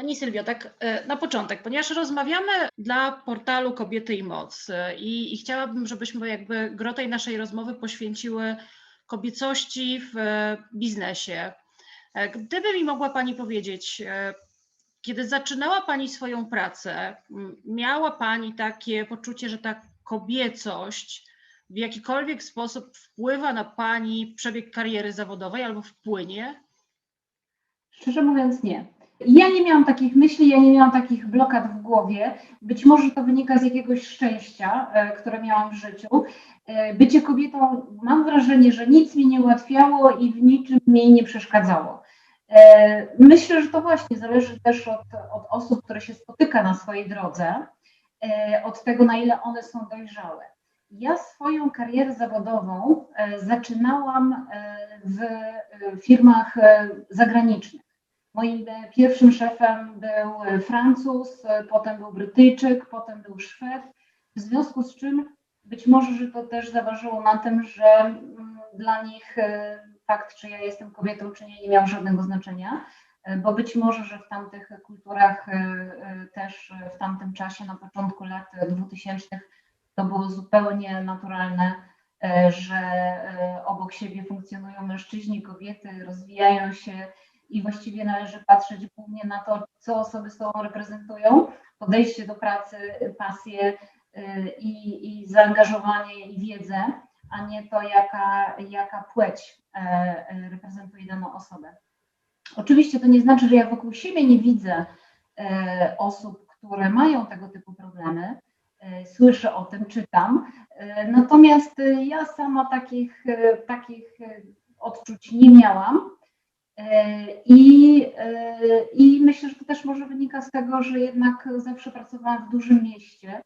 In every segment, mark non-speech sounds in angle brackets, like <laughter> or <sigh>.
Pani Sylwio, tak e, na początek, ponieważ rozmawiamy dla portalu Kobiety i Moc e, i, i chciałabym, żebyśmy jakby gro tej naszej rozmowy poświęciły kobiecości w e, biznesie. Gdyby mi mogła Pani powiedzieć, kiedy zaczynała Pani swoją pracę, miała Pani takie poczucie, że ta kobiecość w jakikolwiek sposób wpływa na Pani przebieg kariery zawodowej albo wpłynie? Szczerze mówiąc, nie. Ja nie miałam takich myśli, ja nie miałam takich blokad w głowie. Być może to wynika z jakiegoś szczęścia, e, które miałam w życiu. E, Bycie kobietą, mam wrażenie, że nic mi nie ułatwiało i w niczym mi nie przeszkadzało. E, Myślę, że to właśnie zależy też od, od osób, które się spotyka na swojej drodze, od tego, na ile one są dojrzałe. Ja swoją karierę zawodową zaczynałam w firmach zagranicznych. Moim pierwszym szefem był e, Francuz, e, potem był Brytyjczyk, potem był Szwed. W związku z czym być może, że to też zaważyło na tym, że mm, dla nich e, fakt, czy ja jestem kobietą, czy nie, nie miał żadnego znaczenia, bo być może, że w tamtych kulturach też w tamtym czasie, na początku lat 2000, to było zupełnie naturalne, że obok siebie funkcjonują mężczyźni, kobiety, rozwijają się i właściwie należy patrzeć głównie na to, co osoby sobą reprezentują, podejście do pracy, pasję y, i, i zaangażowanie i wiedzę, a nie to, jaka, jaka płeć e, e, reprezentuje daną osobę. Oczywiście to nie znaczy, że ja wokół siebie nie widzę e, osób, które mają tego typu problemy. Słyszę o tym, czytam. Natomiast ja sama takich, takich odczuć nie miałam. E, I, e, I myślę, że to też może wynika z tego, że jednak zawsze pracowałam w dużym mieście.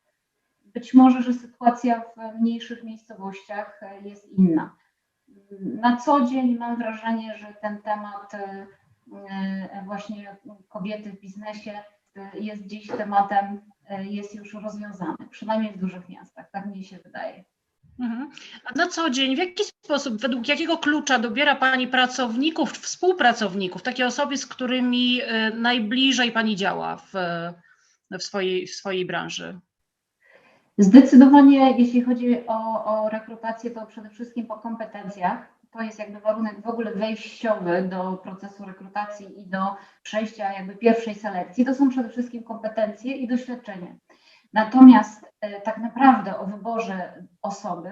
Być może, że sytuacja w mniejszych miejscowościach e, jest inna. Na co dzień mam wrażenie, że ten temat właśnie kobiety w biznesie jest gdzieś tematem, jest już rozwiązany, przynajmniej w dużych miastach, tak mi się wydaje. Mhm. A na co dzień, w jaki sposób, według jakiego klucza dobiera Pani pracowników, współpracowników, takie osoby, z którymi e, najbliżej Pani działa w, w, swojej, w swojej branży? Zdecydowanie, jeśli chodzi o, o rekrutację, to przede wszystkim po kompetencjach. To jest jakby warunek w ogóle wejściowy do procesu rekrutacji i do przejścia jakby pierwszej selekcji. To są przede wszystkim kompetencje i doświadczenie. Natomiast e, tak naprawdę o wyborze osoby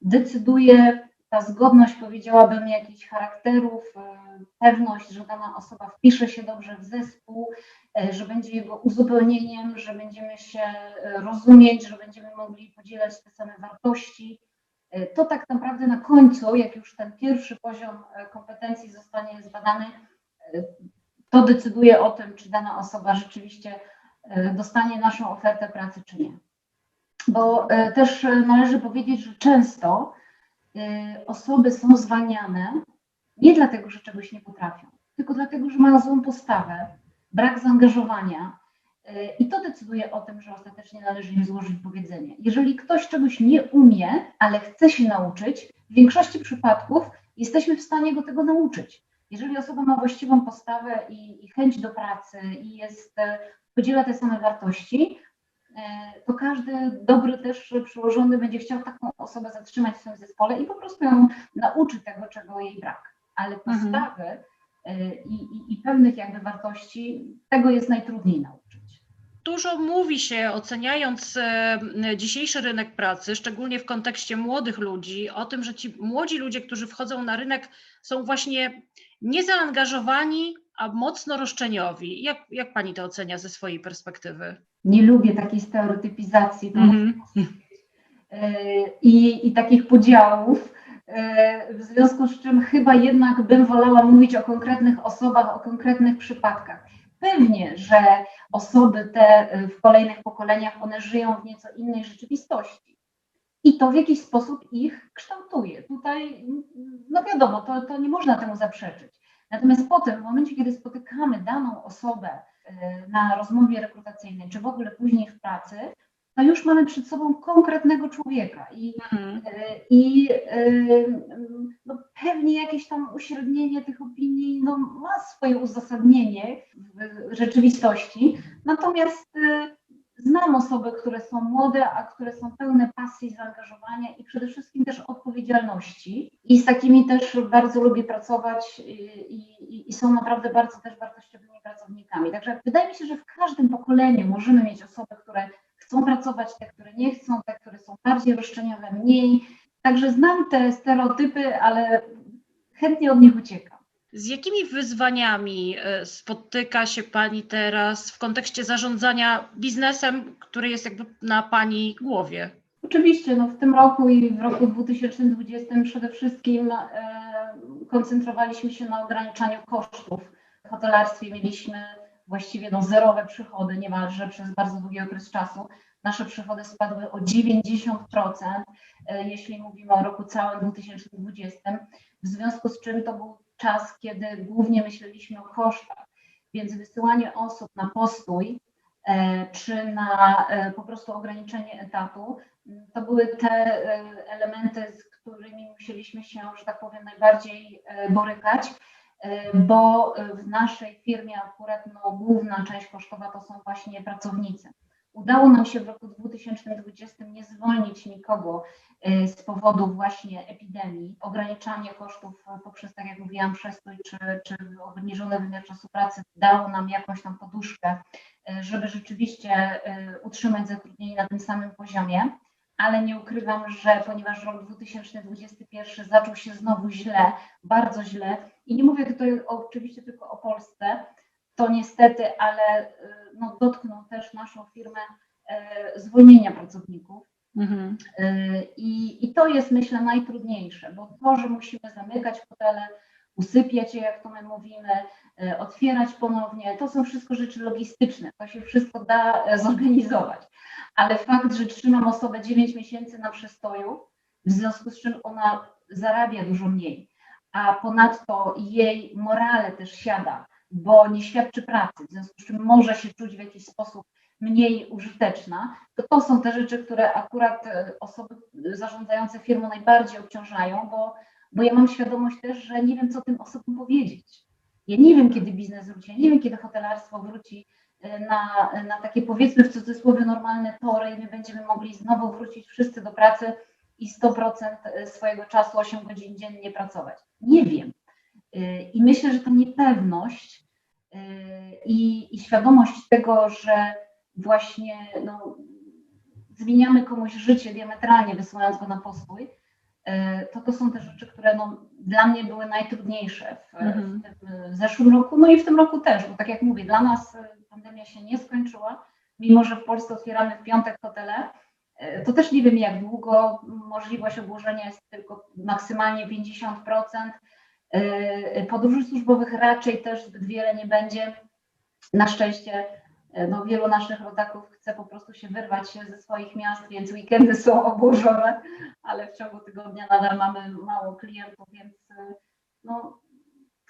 decyduje ta zgodność, powiedziałabym, jakichś charakterów, e, pewność, że dana osoba wpisze się dobrze w zespół, e, że będzie jego uzupełnieniem, że będziemy się rozumieć, że będziemy mogli podzielać te same wartości. To tak naprawdę na końcu, jak już ten pierwszy poziom kompetencji zostanie zbadany, to decyduje o tym, czy dana osoba rzeczywiście dostanie naszą ofertę pracy, czy nie. Bo e, też e, należy powiedzieć, że często e, osoby są zwalniane nie dlatego, że czegoś nie potrafią, tylko dlatego, że mają złą postawę, brak zaangażowania. e, I to decyduje o tym, że ostatecznie należy im złożyć powiedzenie. Jeżeli ktoś czegoś nie umie, ale chce się nauczyć, w większości przypadków jesteśmy w stanie go tego nauczyć. Jeżeli osoba ma właściwą postawę i, i chęć do pracy i jest, e, podziela te same wartości, e, to każdy dobry też przełożony będzie chciał taką osobę zatrzymać w swoim zespole i po prostu ją nauczy tego, czego jej brak. Ale Mhm. postawy e, i, i, i pewnych jakby wartości, tego jest najtrudniej nauczyć. Dużo mówi się, oceniając dzisiejszy rynek pracy, szczególnie w kontekście młodych ludzi, o tym, że ci młodzi ludzie, którzy wchodzą na rynek, są właśnie niezaangażowani, a mocno roszczeniowi. Jak, jak pani to ocenia ze swojej perspektywy? Nie lubię takiej stereotypizacji. To Mhm. e, i, i takich podziałów. e, W związku z czym chyba jednak bym wolała mówić o konkretnych osobach, o konkretnych przypadkach. Pewnie, że osoby te w kolejnych pokoleniach, one żyją w nieco innej rzeczywistości. I to w jakiś sposób ich kształtuje. Tutaj, no wiadomo, to, to nie można temu zaprzeczyć. Natomiast potem, w momencie, kiedy spotykamy daną osobę e, na rozmowie rekrutacyjnej, czy w ogóle później w pracy, to już mamy przed sobą konkretnego człowieka i, Mhm. i y, no, pewnie jakieś tam uśrednienie tych opinii no, ma swoje uzasadnienie w rzeczywistości, natomiast znam osoby, które są młode, a które są pełne pasji, zaangażowania i przede wszystkim też odpowiedzialności i z takimi też bardzo lubię pracować i, i, i są naprawdę bardzo też wartościowymi pracownikami. Także wydaje mi się, że w każdym pokoleniu możemy mieć osoby, które chcą pracować, te, które nie chcą, te, które są bardziej roszczeniowe, mniej. Także znam te stereotypy, ale chętnie od nich uciekam. Z jakimi wyzwaniami e, spotyka się Pani teraz w kontekście zarządzania biznesem, który jest jakby na Pani głowie? Oczywiście, no w tym roku i w roku 2020 przede wszystkim e, koncentrowaliśmy się na ograniczaniu kosztów. W hotelarstwie mieliśmy właściwie no, zerowe przychody niemalże przez bardzo długi okres czasu. Nasze przychody spadły o 90%, e, jeśli mówimy o roku całym 2020, w związku z czym to był czas, kiedy głównie myśleliśmy o kosztach, więc wysyłanie osób na postój e, czy na e, po prostu ograniczenie etatu, to były te elementy, z którymi musieliśmy się, że tak powiem, najbardziej borykać bo w naszej firmie akurat no, główna część kosztowa to są właśnie pracownicy. Udało nam się w roku 2020 nie zwolnić nikogo y, z powodu właśnie epidemii. Ograniczanie kosztów poprzez, tak jak mówiłam, przestój czy, czy obniżony wymiar czasu pracy dało nam jakąś tam poduszkę, y, żeby rzeczywiście y, utrzymać zatrudnienie na tym samym poziomie ale nie ukrywam, że ponieważ rok 2021 zaczął się znowu źle, bardzo źle, i nie mówię tutaj oczywiście tylko o Polsce, to niestety, ale no, dotknął też naszą firmę e, zwolnienia pracowników. Mhm. E, I, I to jest myślę najtrudniejsze, bo to, że musimy zamykać hotele, usypiać je, jak to my mówimy, e, otwierać ponownie, to są wszystko rzeczy logistyczne, to się wszystko da zorganizować ale fakt, że trzymam osobę 9 miesięcy na przestoju, w związku z czym ona zarabia dużo mniej, a ponadto jej morale też siada, bo nie świadczy pracy, w związku z czym może się czuć w jakiś sposób mniej użyteczna, to to są te rzeczy, które akurat e, osoby zarządzające firmą najbardziej obciążają, bo, bo ja mam świadomość też, że nie wiem, co tym osobom powiedzieć. Ja nie wiem, kiedy biznes wróci, ja nie wiem, kiedy hotelarstwo wróci na, na takie powiedzmy w cudzysłowie normalne tory i my będziemy mogli znowu wrócić wszyscy do pracy i 100% swojego czasu 8 godzin dziennie pracować. Nie wiem. I myślę, że ta niepewność i, i świadomość tego, że właśnie no, zmieniamy komuś życie diametralnie, wysyłając go na postój, to to są te rzeczy, które no, dla mnie były najtrudniejsze w, mhm. w, zeszłym roku, no i w tym roku też, bo tak jak mówię, dla nas pandemia się nie skończyła, mimo że w Polsce otwieramy w piątek hotele, to też nie wiem jak długo, możliwość obłożenia jest tylko maksymalnie 50%. E, podróży służbowych raczej też zbyt wiele nie będzie. Na szczęście e, no, wielu naszych rodaków chce po prostu się wyrwać ze swoich miast, więc weekendy są obłożone, ale w ciągu tygodnia nadal mamy mało klientów, więc no,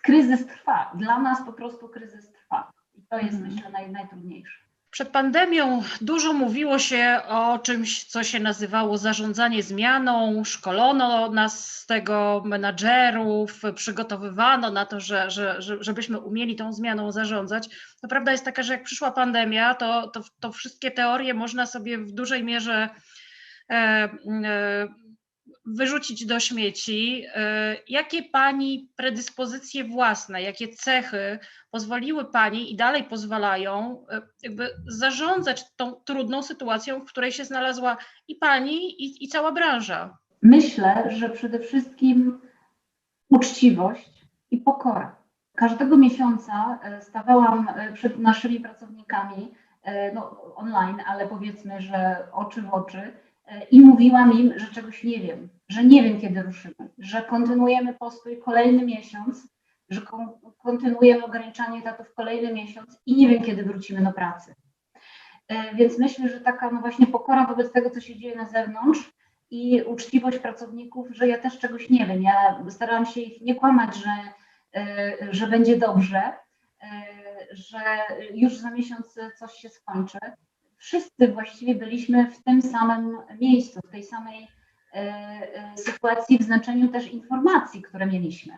kryzys trwa. Dla nas po prostu kryzys trwa. I to jest, mhm. myślę, naj, najtrudniejsze. Przed pandemią dużo mówiło się o czymś, co się nazywało zarządzanie zmianą, szkolono nas z tego menadżerów, przygotowywano na to, że, że, że, żebyśmy umieli tą zmianą zarządzać. No prawda jest taka, że jak przyszła pandemia, to, to, to wszystkie teorie można sobie w dużej mierze e, e, wyrzucić do śmieci. E, jakie Pani predyspozycje własne, jakie cechy pozwoliły Pani i dalej pozwalają e, jakby zarządzać tą trudną sytuacją, w której się znalazła i Pani, i, i cała branża? Myślę, że przede wszystkim uczciwość i pokora. Każdego miesiąca e, stawałam przed naszymi pracownikami no, online, ale powiedzmy, że oczy w oczy i mówiłam im, że czegoś nie wiem, że nie wiem, kiedy ruszymy, że kontynuujemy postój kolejny miesiąc, że kontynuujemy ograniczanie etatów kolejny miesiąc i nie wiem, kiedy wrócimy do pracy. E, więc myślę, że taka no właśnie pokora wobec tego, co się dzieje na zewnątrz i uczciwość pracowników, że ja też czegoś nie wiem. Ja starałam się ich nie kłamać, że, e, że będzie dobrze, e, że już za miesiąc coś się skończy wszyscy właściwie byliśmy w tym samym miejscu, w tej samej e, e, sytuacji w znaczeniu też informacji, które mieliśmy.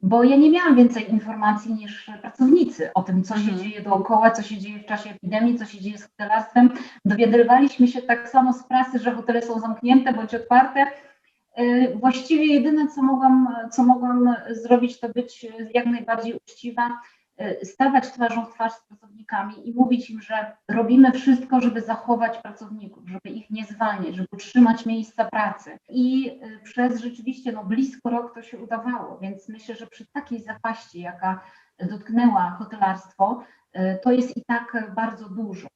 Bo ja nie miałam więcej informacji niż pracownicy o tym, co się Mhm. dzieje dookoła, co się dzieje w czasie epidemii, co się dzieje z hotelarstwem. Dowiadywaliśmy się tak samo z prasy, że hotele są zamknięte bądź otwarte. E, Właściwie jedyne, co mogłam, co mogłam zrobić, to być jak najbardziej uczciwa, stawać twarzą w twarz z pracownikami i mówić im, że robimy wszystko, żeby zachować pracowników, żeby ich nie zwalniać, żeby utrzymać miejsca pracy. I e, przez rzeczywiście no, blisko rok to się udawało, więc myślę, że przy takiej zapaści, jaka dotknęła hotelarstwo, e, to jest i tak bardzo dużo.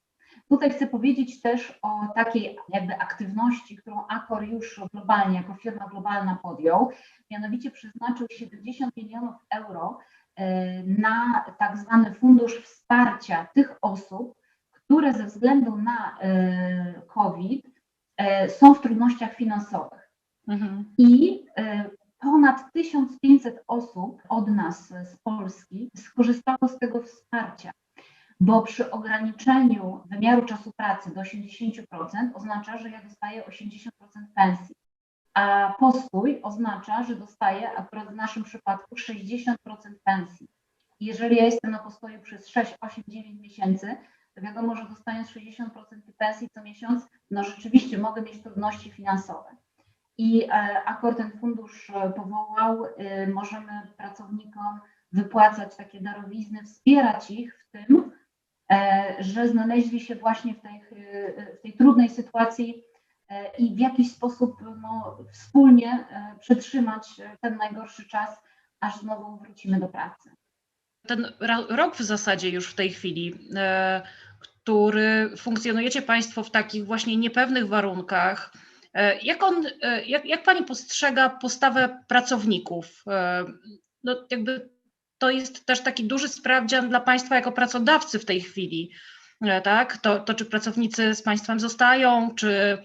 Tutaj chcę powiedzieć też o takiej jakby aktywności, którą Accor już globalnie, jako firma globalna podjął, mianowicie przeznaczył 70 milionów euro na tak zwany fundusz wsparcia tych osób, które ze względu na e, COVID e, są w trudnościach finansowych. Mhm. I e, ponad 1500 osób od nas z Polski skorzystało z tego wsparcia, bo przy ograniczeniu wymiaru czasu pracy do 80% oznacza, że ja dostaję 80% pensji, a postój oznacza, że dostaję akurat w naszym przypadku 60% pensji. Jeżeli ja jestem na postoju przez 6, 8, 9 miesięcy, to wiadomo, że dostając 60% pensji co miesiąc, no rzeczywiście mogę mieć trudności finansowe. I e, Akor ten fundusz e, powołał, e, możemy pracownikom wypłacać takie darowizny, wspierać ich w tym, e, że znaleźli się właśnie w tej, w tej trudnej sytuacji i w jakiś sposób no, wspólnie e, przetrzymać ten najgorszy czas, aż znowu wrócimy do pracy. Ten rok w zasadzie już w tej chwili, e, który funkcjonujecie Państwo w takich właśnie niepewnych warunkach, e, jak, on, e, jak, jak Pani postrzega postawę pracowników? E, No, jakby to jest też taki duży sprawdzian dla Państwa jako pracodawcy w tej chwili, e, tak? To, to czy pracownicy z Państwem zostają, czy, e,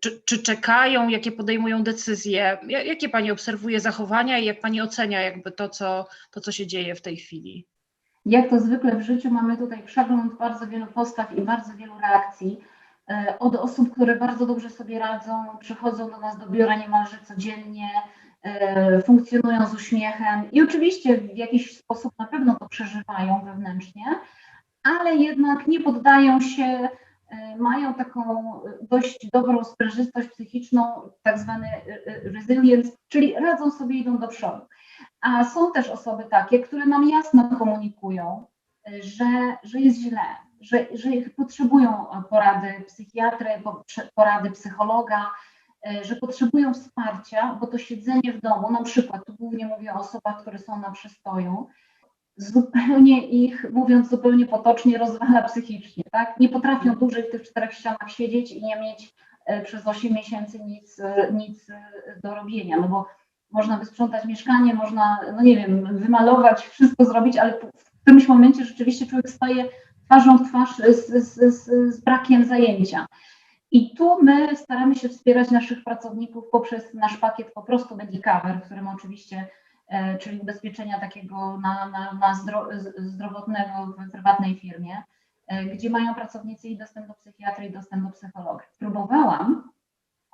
czy, czy czekają, jakie podejmują decyzje? Ja- Jakie Pani obserwuje zachowania i jak Pani ocenia jakby to, co, to, co się dzieje w tej chwili? Jak to zwykle w życiu, mamy tutaj przegląd bardzo wielu postaw i bardzo wielu reakcji. E, Od osób, które bardzo dobrze sobie radzą, przychodzą do nas do biura niemalże codziennie, e, funkcjonują z uśmiechem i oczywiście w jakiś sposób na pewno to przeżywają wewnętrznie, ale jednak nie poddają się, mają taką dość dobrą sprężystość psychiczną, tak zwany e, e, resilience, czyli radzą sobie, idą do przodu. A są też osoby takie, które nam jasno komunikują, że, że jest źle, że, że potrzebują porady psychiatry, porady psychologa, e, że potrzebują wsparcia, bo to siedzenie w domu, na przykład, tu głównie mówię o osobach, które są na przystoju, zupełnie ich, mówiąc zupełnie potocznie, rozwala psychicznie, tak? Nie potrafią dłużej w tych czterech ścianach siedzieć i nie mieć e, przez 8 miesięcy nic, e, nic e, do robienia, no bo można wysprzątać mieszkanie, można, no nie wiem, wymalować, wszystko zrobić, ale w którymś momencie rzeczywiście człowiek staje twarzą w twarz z, z, z, z brakiem zajęcia. I tu my staramy się wspierać naszych pracowników poprzez nasz pakiet po prostu Medicover, w którym oczywiście, czyli ubezpieczenia takiego na, na, na zdro, zdrowotnego w prywatnej firmie, e, gdzie mają pracownicy i dostęp do psychiatry, i dostęp do psychologa. Próbowałam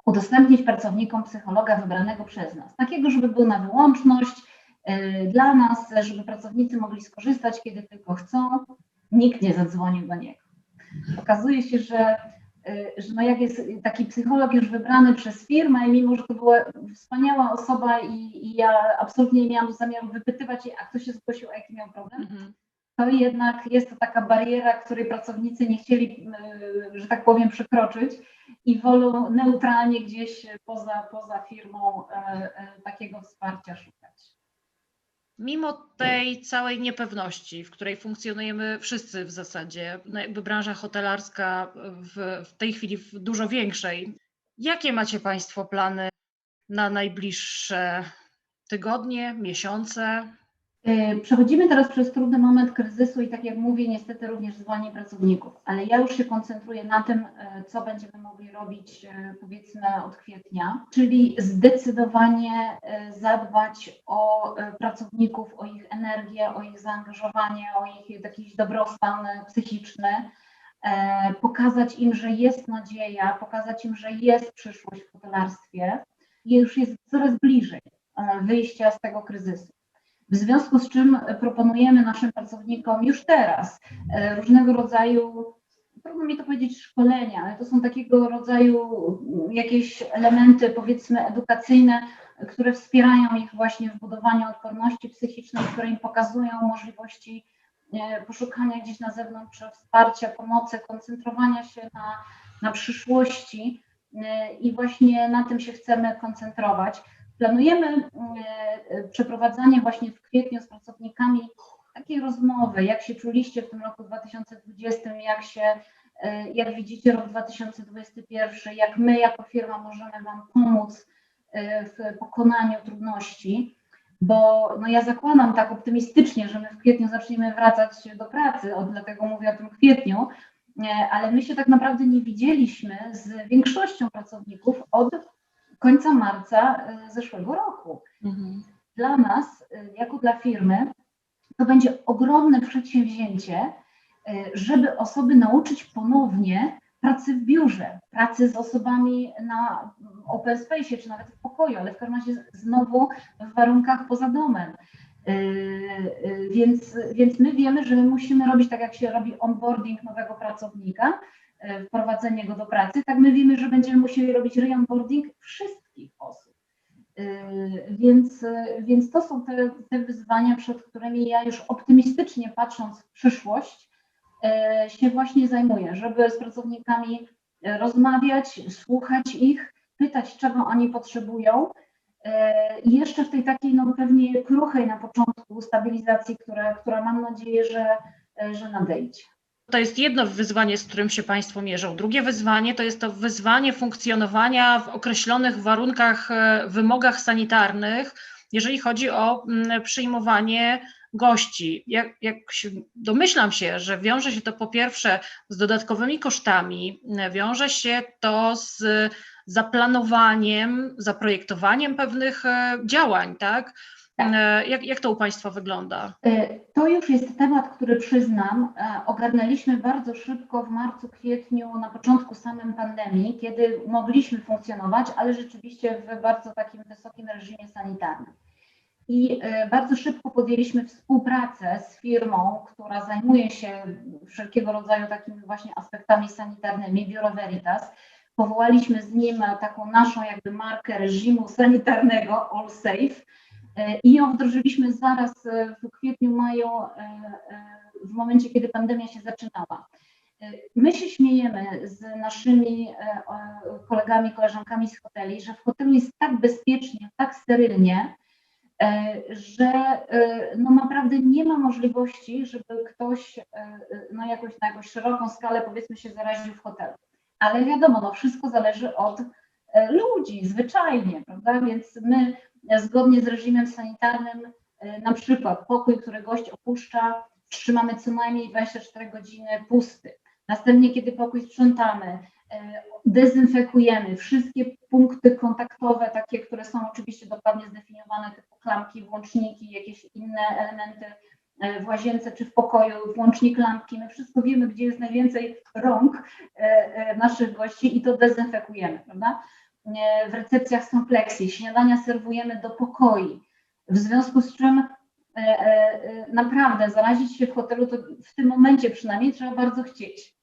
udostępnić pracownikom psychologa wybranego przez nas, takiego, żeby był na wyłączność e, dla nas, żeby pracownicy mogli skorzystać, kiedy tylko chcą. Nikt nie zadzwonił do niego. Okazuje się, że, e, że no jak jest taki psycholog już wybrany przez firmę, i mimo że to była wspaniała osoba i, i ja absolutnie nie miałam zamiaru wypytywać jej, a kto się zgłosił, a jaki miał problem, Mhm. to jednak jest to taka bariera, której pracownicy nie chcieli, y, że tak powiem, przekroczyć i wolą neutralnie gdzieś poza, poza firmą e, takiego wsparcia szukać. Mimo tej całej niepewności, w której funkcjonujemy wszyscy w zasadzie, no jakby branża hotelarska w, w tej chwili w dużo większej, jakie macie Państwo plany na najbliższe tygodnie, miesiące? Y, Przechodzimy teraz przez trudny moment kryzysu i tak jak mówię, niestety również zwolnienie pracowników, ale ja już się koncentruję na tym, y, co będziemy mogli robić y, powiedzmy od kwietnia, czyli zdecydowanie zadbać o pracowników, o ich energię, o ich zaangażowanie, o ich jakiś dobrostan psychiczny, e, pokazać im, że jest nadzieja, pokazać im, że jest przyszłość w hotelarstwie i już jest coraz bliżej e, wyjścia z tego kryzysu. W związku z czym proponujemy naszym pracownikom już teraz e, różnego rodzaju, trudno mi to powiedzieć szkolenia, ale to są takiego rodzaju mm, jakieś elementy powiedzmy edukacyjne, które wspierają ich właśnie w budowaniu odporności psychicznej, które im pokazują możliwości e, poszukania gdzieś na zewnątrz wsparcia, pomocy, koncentrowania się na, na przyszłości e, i właśnie na tym się chcemy koncentrować. Planujemy e, przeprowadzanie właśnie w kwietniu z pracownikami takiej rozmowy, jak się czuliście w tym roku 2020, jak się, jak widzicie rok 2021, jak my jako firma możemy Wam pomóc w pokonaniu trudności, bo no ja zakładam tak optymistycznie, że my w kwietniu zaczniemy wracać do pracy, od dlatego mówię o tym kwietniu, ale my się tak naprawdę nie widzieliśmy z większością pracowników od końca marca e, zeszłego roku. Mhm. Dla nas, e, jako dla firmy, to będzie ogromne przedsięwzięcie, e, żeby osoby nauczyć ponownie pracy w biurze, pracy z osobami na open space, czy nawet w pokoju, ale w każdym razie znowu w warunkach poza domem. Więc, więc my wiemy, że my musimy robić tak, jak się robi onboarding nowego pracownika, wprowadzenie go do pracy, tak my wiemy, że będziemy musieli robić re-onboarding wszystkich osób. Więc, więc to są te, te wyzwania, przed którymi ja już optymistycznie patrząc w przyszłość, E, się właśnie zajmuję, żeby z pracownikami e, rozmawiać, słuchać ich, pytać, czego oni potrzebują. E, I jeszcze w tej takiej, no pewnie kruchej na początku stabilizacji, która, która mam nadzieję, że, że nadejdzie. To jest jedno wyzwanie, z którym się Państwo mierzą. Drugie wyzwanie to jest to wyzwanie funkcjonowania w określonych warunkach, wymogach sanitarnych, jeżeli chodzi o mm, przyjmowanie gości. Jak, jak się, domyślam się, że wiąże się to po pierwsze z dodatkowymi kosztami, wiąże się to z zaplanowaniem, zaprojektowaniem pewnych e, działań, tak? Tak. E, jak, jak to u Państwa wygląda? E, to już jest temat, który przyznam, ogarnęliśmy bardzo szybko w marcu, kwietniu, na początku samym pandemii, kiedy mogliśmy funkcjonować, ale rzeczywiście w bardzo takim wysokim reżimie sanitarnym. I e, bardzo szybko podjęliśmy współpracę z firmą, która zajmuje się wszelkiego rodzaju takimi właśnie aspektami sanitarnymi, Biuro Veritas. Powołaliśmy z nim taką naszą jakby markę reżimu sanitarnego All Safe e, i ją wdrożyliśmy zaraz e, w kwietniu, maju, w momencie, kiedy pandemia się zaczynała. My się śmiejemy z naszymi kolegami, koleżankami z hoteli, że w hotelu jest tak bezpiecznie, tak sterylnie, E, że e, no naprawdę nie ma możliwości, żeby ktoś e, no jakoś na jakąś szeroką skalę powiedzmy się zaraził w hotelu. Ale wiadomo, no wszystko zależy od ludzi, zwyczajnie, prawda? Więc my zgodnie z reżimem sanitarnym, na przykład pokój, który gość opuszcza, trzymamy co najmniej 24 godziny pusty. Następnie, kiedy pokój sprzątamy, E, dezynfekujemy wszystkie punkty kontaktowe, takie, które są oczywiście dokładnie zdefiniowane, typu klamki, włączniki, jakieś inne elementy e, w łazience czy w pokoju, włącznik lampki. My wszystko wiemy, gdzie jest najwięcej rąk e, naszych gości i to dezynfekujemy, prawda? W recepcjach są pleksji, śniadania serwujemy do pokoi, w związku z czym naprawdę zarazić się w hotelu to w tym momencie przynajmniej trzeba bardzo chcieć.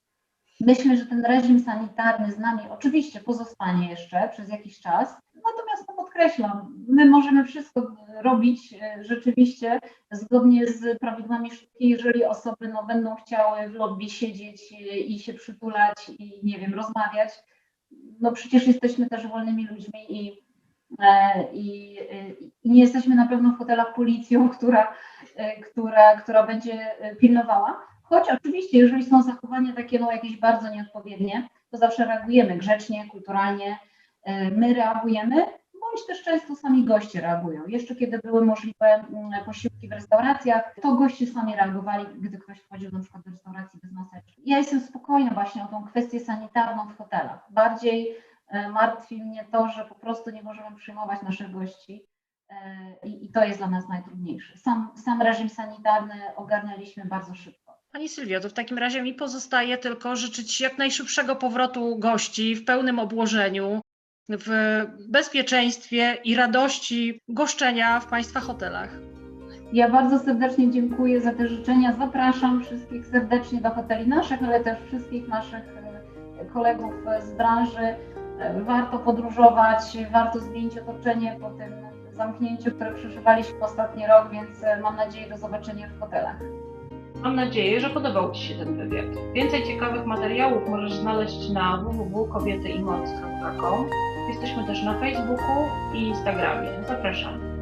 Myślę, że ten reżim sanitarny z nami oczywiście pozostanie jeszcze przez jakiś czas, natomiast no podkreślam, my możemy wszystko robić e, rzeczywiście zgodnie z prawidłami sztuki, jeżeli osoby no, będą chciały w lobby siedzieć e, i się przytulać i nie wiem, rozmawiać. No przecież jesteśmy też wolnymi ludźmi i, e, i, i nie jesteśmy na pewno w hotelach policją, <laughs> która, która, która będzie pilnowała Choć oczywiście, jeżeli są zachowania takie no, jakieś bardzo nieodpowiednie, to zawsze reagujemy grzecznie, kulturalnie. E, my reagujemy, bądź też często sami goście reagują. Jeszcze kiedy były możliwe mm, posiłki w restauracjach, to goście sami reagowali, gdy ktoś wchodził na przykład do restauracji bez maseczki. Ja jestem spokojna właśnie o tą kwestię sanitarną w hotelach. Bardziej e, martwi mnie to, że po prostu nie możemy przyjmować naszych gości. E, I, I, to jest dla nas najtrudniejsze. Sam, sam reżim sanitarny ogarnęliśmy bardzo szybko. Pani Sylwio, to w takim razie mi pozostaje tylko życzyć jak najszybszego powrotu gości w pełnym obłożeniu, w bezpieczeństwie i radości goszczenia w Państwa hotelach. Ja bardzo serdecznie dziękuję za te życzenia. Zapraszam wszystkich serdecznie do hoteli naszych, ale też wszystkich naszych e, kolegów z branży. E, Warto podróżować, warto zmienić otoczenie po tym zamknięciu, które przeżywaliśmy ostatni rok, więc e, mam nadzieję do zobaczenia w hotelach. Mam nadzieję, że podobał Ci się ten wywiad. Więcej ciekawych materiałów możesz znaleźć na www.kobietyimoc.com. Jesteśmy też na Facebooku i Instagramie. Zapraszam.